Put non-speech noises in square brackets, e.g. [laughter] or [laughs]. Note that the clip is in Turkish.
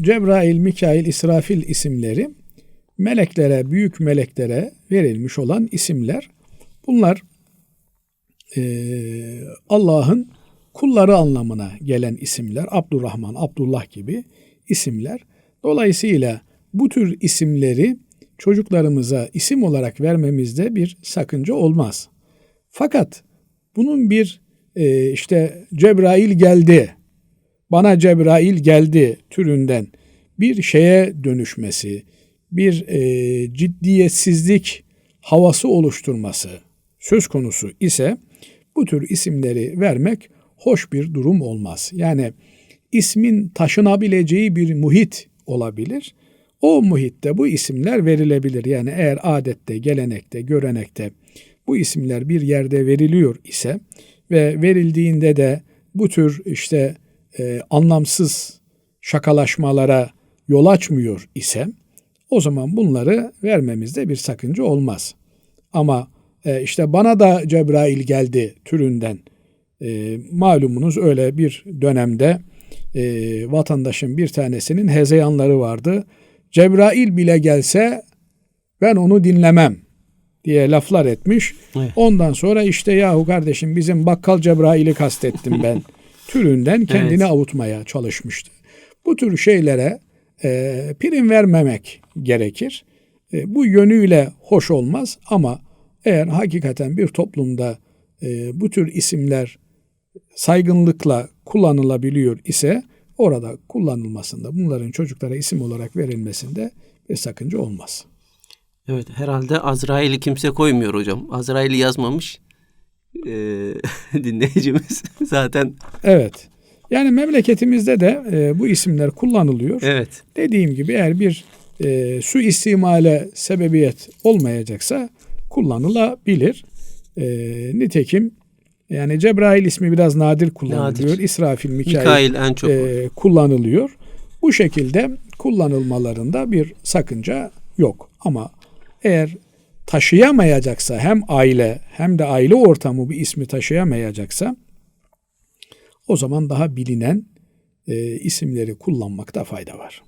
Cebrail, Mikail, İsrafil isimleri meleklere, büyük meleklere verilmiş olan isimler. Bunlar eee, Allah'ın kulları anlamına gelen isimler. Abdurrahman, Abdullah gibi isimler. Dolayısıyla bu tür isimleri çocuklarımıza isim olarak vermemizde bir sakınca olmaz. Fakat bunun bir e, işte Cebrail geldi, bana Cebrail geldi türünden bir şeye dönüşmesi, bir e, ciddiyetsizlik havası oluşturması söz konusu ise bu tür isimleri vermek hoş bir durum olmaz. Yani ismin taşınabileceği bir muhit olabilir. O muhitte bu isimler verilebilir. Yani eğer adette, gelenekte, görenekte bu isimler bir yerde veriliyor ise ve verildiğinde de bu tür işte e, anlamsız şakalaşmalara yol açmıyor ise o zaman bunları vermemizde bir sakınca olmaz. Ama e, işte bana da Cebrail geldi türünden e, malumunuz öyle bir dönemde e, vatandaşın bir tanesinin hezeyanları vardı. Cebrail bile gelse ben onu dinlemem diye laflar etmiş. Evet. Ondan sonra işte yahu kardeşim bizim bakkal Cebrail'i kastettim ben [laughs] türünden kendini Evet. avutmaya çalışmıştı. Bu tür şeylere e, prim vermemek gerekir. E, bu yönüyle hoş olmaz ama eğer hakikaten bir toplumda e, bu tür isimler saygınlıkla kullanılabiliyor ise orada kullanılmasında bunların çocuklara isim olarak verilmesinde bir sakınca olmaz. Evet herhalde Azrail'i kimse koymuyor hocam. Azrail'i yazmamış ee, [laughs] dinleyicimiz [laughs] zaten. Evet. Yani memleketimizde de e, bu isimler kullanılıyor. Evet. Dediğim gibi eğer bir e, su istimale sebebiyet olmayacaksa kullanılabilir. E, nitekim yani Cebrail ismi biraz nadir kullanılıyor. Nadir. İsrafil, Mikail, Mikail en çok. e, kullanılıyor. Bu şekilde kullanılmalarında bir sakınca yok. Ama eğer taşıyamayacaksa hem aile hem de aile ortamı bu ismi taşıyamayacaksa o zaman daha bilinen e, isimleri kullanmakta fayda var.